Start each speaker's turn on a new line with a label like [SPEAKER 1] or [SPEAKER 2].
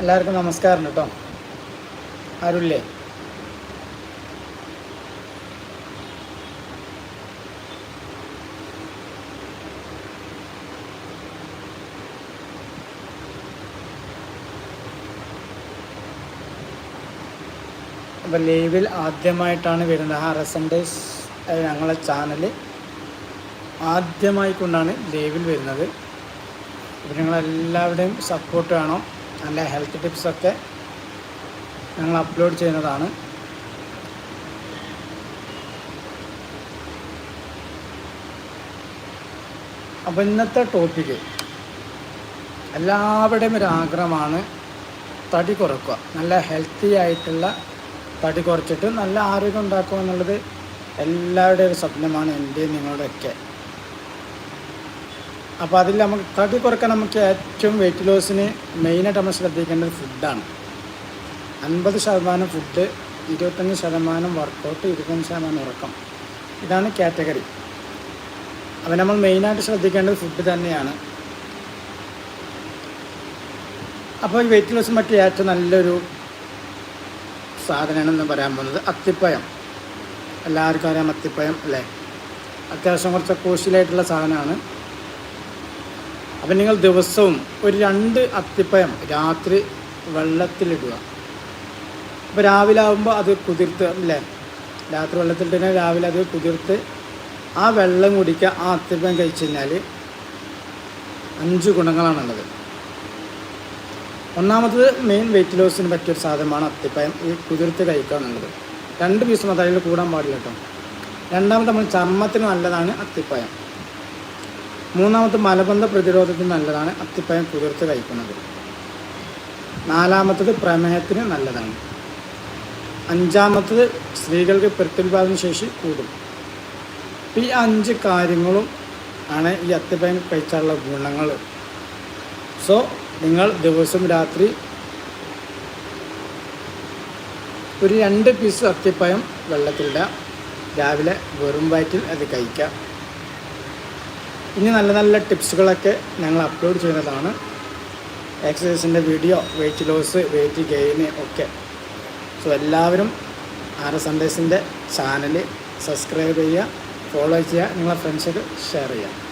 [SPEAKER 1] എല്ലാവർക്കും നമസ്കാരം കേട്ടോ ആരുല്ലേ? അപ്പോൾ ലൈവിൽ ആദ്യമായിട്ടാണ് വരുന്നത്. ആ റസൻഡേഴ്സ് ഞങ്ങളെ ചാനൽ ആദ്യമായി കൊണ്ടാണ് ലൈവിൽ വരുന്നത്. അപ്പോൾ നിങ്ങളെല്ലാവരുടെയും സപ്പോർട്ട് വേണം. നല്ല ഹെൽത്ത് ടിപ്സൊക്കെ ഞങ്ങൾ അപ്ലോഡ് ചെയ്യുന്നതാണ്. അപ്പോൾ ഇന്നത്തെ ടോപ്പിക്ക് എല്ലാവരുടെയും ഒരു ആഗ്രഹമാണ് തടി കുറക്കുക. നല്ല ഹെൽത്തി ആയിട്ടുള്ള തടി കുറച്ചിട്ട് നല്ല ആരോഗ്യം ഉണ്ടാക്കുക എന്നുള്ളത് എല്ലാവരുടെയും ഒരു സ്വപ്നമാണ് എന്റെയും നിങ്ങളുടെയൊക്കെ. അപ്പോൾ അതിൽ നമുക്ക് തടി കുറയ്ക്കാൻ നമുക്ക് ഏറ്റവും വെയിറ്റ് ലോസിന് മെയിനായിട്ട് നമ്മൾ ശ്രദ്ധിക്കേണ്ടത് ഫുഡാണ് അൻപത് ശതമാനം ഫുഡ് ഇരുപത്തഞ്ച് ശതമാനം വർക്കൗട്ട് ഇരുപത്തഞ്ച് ശതമാനം ഉറക്കം. ഇതാണ് കാറ്റഗറി അപ്പോൾ നമ്മൾ മെയിനായിട്ട് ശ്രദ്ധിക്കേണ്ടത് ഫുഡ് തന്നെയാണ്. അപ്പോൾ ഈ വെയിറ്റ് ലോസിന് പറ്റിയ ഏറ്റവും നല്ലൊരു സാധനമാണെന്ന് പറയാൻ പോകുന്നത് അത്തിപ്പഴം. എല്ലാവർക്കും അറിയാം അത്തിപ്പഴം അല്ലേ? അത്യാവശ്യം കുറച്ച് കോശിലായിട്ടുള്ള സാധനമാണ്. അപ്പം നിങ്ങൾ ദിവസവും ഒരു രണ്ട് അത്തിപ്പഴം രാത്രി വെള്ളത്തിലിടുക. അപ്പോൾ രാവിലെ ആകുമ്പോൾ അത് കുതിർത്ത് അല്ലേ? രാത്രി വെള്ളത്തിലിട്ടാൽ രാവിലെ അത് കുതിർത്ത് ആ വെള്ളം കുടിക്കുക ആ അത്തിപ്പഴം കഴിച്ചു കഴിഞ്ഞാൽ അഞ്ച് ഗുണങ്ങളാണുള്ളത്. ഒന്നാമത് മെയിൻ വെയിറ്റ് ലോസിന് പറ്റിയൊരു സാധനമാണ് അത്തിപ്പഴം. ഈ കുതിർത്ത് കഴിക്കുക എന്നുള്ളത്. രണ്ട് പീസ് അതിൽ കൂടാൻ പാടില്ല കേട്ടോ. രണ്ടാമത് നമ്മൾ ചർമ്മത്തിന് നല്ലതാണ് അത്തിപ്പഴം. മൂന്നാമത്തെ മലബന്ധ പ്രതിരോധത്തിന് നല്ലതാണ് അത്തിപ്പഴം കുതിർത്ത് കഴിക്കുന്നത്. നാലാമത്തത് പ്രമേഹത്തിന് നല്ലതാണ്. അഞ്ചാമത്തത് സ്ത്രീകൾക്ക് പ്രത്യുൽപാദന ശേഷി കൂടും. ഈ അഞ്ച് കാര്യങ്ങളും ആണ് ഈ അത്തിപ്പഴം കഴിച്ചാലുള്ള ഗുണങ്ങൾ. സോ നിങ്ങൾ ദിവസം രാത്രി ഒരു രണ്ട് പീസ് അത്തിപ്പഴം വെള്ളത്തിലിടുക. രാവിലെ വെറും വയറ്റിൽ അത് കഴിക്കുക. ഇനി നല്ല നല്ല ടിപ്സുകളൊക്കെ ഞങ്ങൾ അപ്ലോഡ് ചെയ്യുന്നതാണ്. എക്സസൈസിന്റെ video weight loss weight gain ഒക്കെ. സോ എല്ലാവരും എസ് സൺഡേസിന്റെ ചാനൽ സബ്സ്ക്രൈബ് ചെയ്യുക ഫോളോ ചെയ്യുക നിങ്ങളെ ഫ്രണ്ട്സൊക്കെ ഷെയർ ചെയ്യുക.